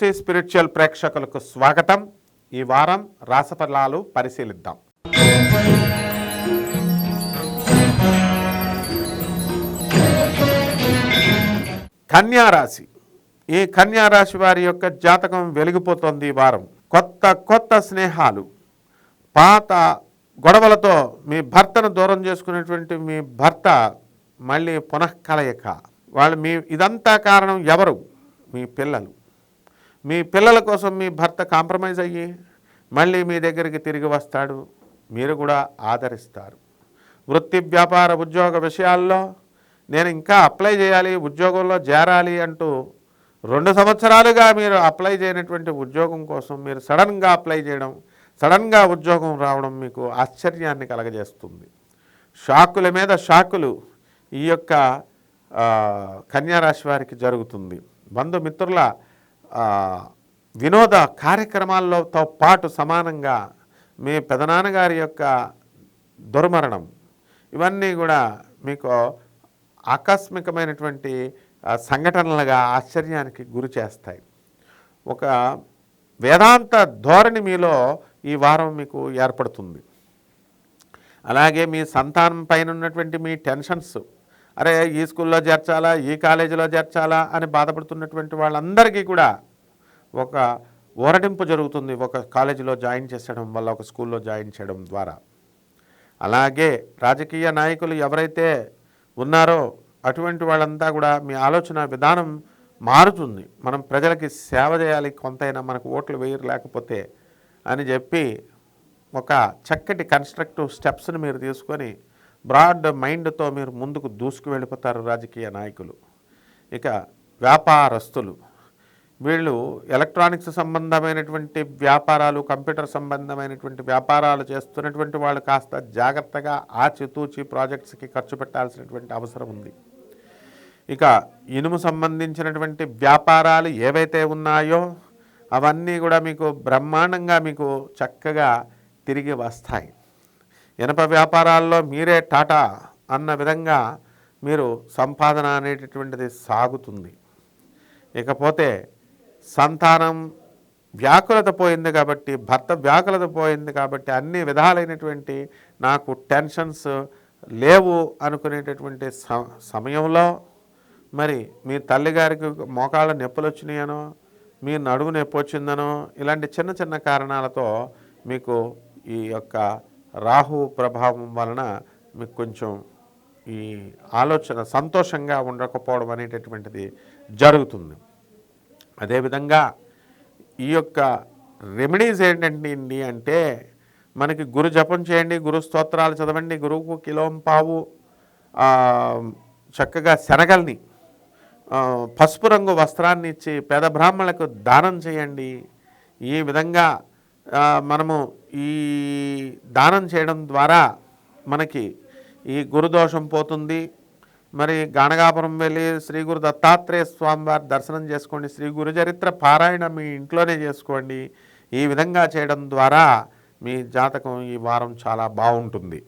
TV spiritual ప్రేక్షకులకు స్వాగతం. ఈ వారం రాసఫలాలు పరిశీలిద్దాం. కన్యారాశి ఈ కన్యారాశి వారి యొక్క జాతకం వెలిగిపోతుంది ఈ వారం. కొత్త కొత్త స్నేహాలు. పాత గొడవలతో మీ భర్తను దూరం చేసుకునేటువంటి మీ భర్త మళ్ళీ పునఃకలయిక. వాళ్ళు మీ ఇదంతా కారణం ఎవరు? మీ పిల్లలు. మీ పిల్లల కోసం మీ భర్త కాంప్రమైజ్ అయ్యి మళ్ళీ మీ దగ్గరికి తిరిగి వస్తాడు. మీరు కూడా ఆదరిస్తారు. వృత్తి వ్యాపార ఉద్యోగ విషయాల్లో నేను ఇంకా అప్లై చేయాలి ఉద్యోగంలో చేరాలి అంటూ రెండు సంవత్సరాలుగా మీరు అప్లై చేయనటువంటి ఉద్యోగం కోసం మీరు సడన్గా అప్లై చేయడం సడన్గా ఉద్యోగం రావడం మీకు ఆశ్చర్యాన్ని కలగజేస్తుంది. షాకుల మీద షాకులు ఈ యొక్క కన్యారాశి వారికి జరుగుతుంది. బంధుమిత్రుల వినోద కార్యక్రమాలతో పాటు సమానంగా మీ పెదనాన్నగారి యొక్క దుర్మరణం ఇవన్నీ కూడా మీకు ఆకస్మికమైనటువంటి సంఘటనలుగా ఆశ్చర్యానికి గురి చేస్తాయి. ఒక వేదాంత ధోరణి మీలో ఈ వారం మీకు ఏర్పడుతుంది. అలాగే మీ సంతానం పైన ఉన్నటువంటి మీ టెన్షన్స్ అరే ఈ స్కూల్లో చేర్చాలా ఈ కాలేజీలో చేర్చాలా అని బాధపడుతున్నటువంటి వాళ్ళందరికీ కూడా ఒక ఊరటింపు జరుగుతుంది ఒక కాలేజీలో జాయిన్ చేసడం వల్ల ఒక స్కూల్లో జాయిన్ చేయడం ద్వారా. అలాగే రాజకీయ నాయకులు ఎవరైతే ఉన్నారో అటువంటి వాళ్ళంతా కూడా మీ ఆలోచన విధానం మారుతుంది. మనం ప్రజలకి సేవ చేయాలి కొంతైనా మనకు ఓట్లు వేయరు లేకపోతే అని చెప్పి ఒక చక్కటి కన్స్ట్రక్టివ్ స్టెప్స్ని మీరు తీసుకొని బ్రాడ్ మైండ్తో మీరు ముందుకు దూసుకు వెళ్ళిపోతారు రాజకీయ నాయకులు. ఇక వ్యాపారస్తులు. వీళ్ళు ఎలక్ట్రానిక్స్ సంబంధమైనటువంటి వ్యాపారాలు కంప్యూటర్ సంబంధమైనటువంటి వ్యాపారాలు చేస్తున్నటువంటి వాళ్ళు కాస్త జాగ్రత్తగా ఆచితూచి ప్రాజెక్ట్స్కి ఖర్చు పెట్టాల్సినటువంటి అవసరం ఉంది. ఇక ఇనుము సంబంధించినటువంటి వ్యాపారాలు ఏవైతే ఉన్నాయో అవన్నీ కూడా మీకు బ్రహ్మాండంగా మీకు చక్కగా తిరిగి వస్తాయి. ఇనప వ్యాపారాల్లో మీరే టాటా అన్న విధంగా మీరు సంపాదన అనేటటువంటిది సాగుతుంది. ఇకపోతే సంతానం వ్యాకులత పోయింది కాబట్టి భర్త వ్యాకులత పోయింది కాబట్టి అన్ని విధాలైనటువంటి నాకు టెన్షన్స్ లేవు అనుకునేటటువంటి స- సమయంలో మరి మీ తల్లిగారికి మోకాళ్ళ నొప్పులు వచ్చినాయనో మీ నడుము నొప్పి వచ్చిందనో ఇలాంటి చిన్న చిన్న కారణాలతో మీకు ఈ యొక్క రాహు ప్రభావం వలన మీకు కొంచెం ఈ ఆలోచన సంతోషంగా ఉండకపోవడం అనేటటువంటిది జరుగుతుంది. అదేవిధంగా ఈ యొక్క రెమెడీస్ ఏంటండి అంటే మనకి గురు జపం చేయండి గురు స్తోత్రాలు చదవండి గురువుకు కిలోం పావు చక్కగా శనగల్ని పసుపు రంగు వస్త్రాన్ని ఇచ్చి పేద బ్రాహ్మణులకు దానం చేయండి. ఈ విధంగా మనము ఈ దానం చేయడం ద్వారా మనకి ఈ గురుదోషం పోతుంది. మరి గానగాపురం వెళ్ళి శ్రీ గురు దత్తాత్రేయ స్వామి వారి దర్శనం చేసుకోండి. శ్రీ గురు చరిత్ర పారాయణ మీ ఇంట్లోనే చేసుకోండి. ఈ విధంగా చేయడం ద్వారా మీ జాతకం ఈ వారం చాలా బాగుంటుంది.